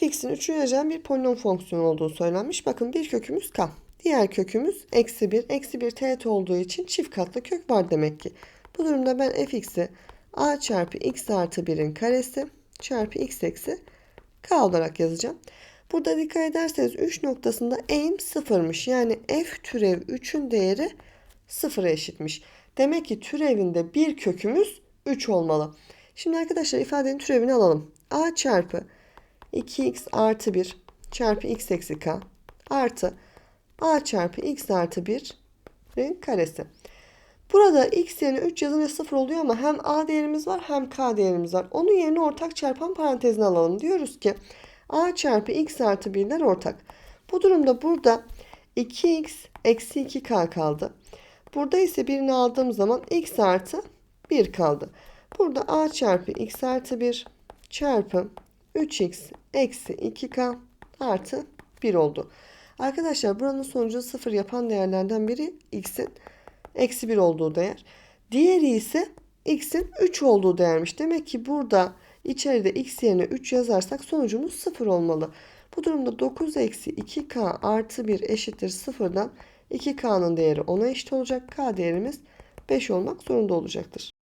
fx'in üçüncü bir polinom fonksiyonu olduğu söylenmiş. Bakın bir kökümüz k. Diğer kökümüz eksi 1. Eksi 1 teğet olduğu için çift katlı kök var demek ki. Bu durumda ben fx'i a çarpı x artı 1'in karesi çarpı x eksi k olarak yazacağım. Burada dikkat ederseniz 3 noktasında aim sıfırmış. Yani f türev 3'ün değeri sıfıra eşitmiş. Demek ki türevinde bir kökümüz 3 olmalı. Şimdi arkadaşlar ifadenin türevini alalım. a çarpı 2x artı 1 çarpı x eksi k artı a çarpı x artı 1'in karesi. Burada x yerine 3 yazınca 0 oluyor ama hem a değerimiz var hem k değerimiz var. Onun yerine ortak çarpan parantezine alalım. Diyoruz ki a çarpı x artı 1'ler ortak. Bu durumda burada 2x eksi 2k kaldı. Burada ise birini aldığım zaman x artı 1 kaldı. Burada a çarpı x artı 1 çarpı 3x eksi 2k artı 1 oldu. Arkadaşlar buranın sonucu 0 yapan değerlerden biri x'in eksi 1 olduğu değer. Diğeri ise x'in 3 olduğu değermiş. Demek ki burada içeride x yerine 3 yazarsak sonucumuz 0 olmalı. Bu durumda 9 eksi 2k artı 1 eşittir 0'dan 2k'nın değeri 10'a eşit olacak. K değerimiz 5 olmak zorunda olacaktır.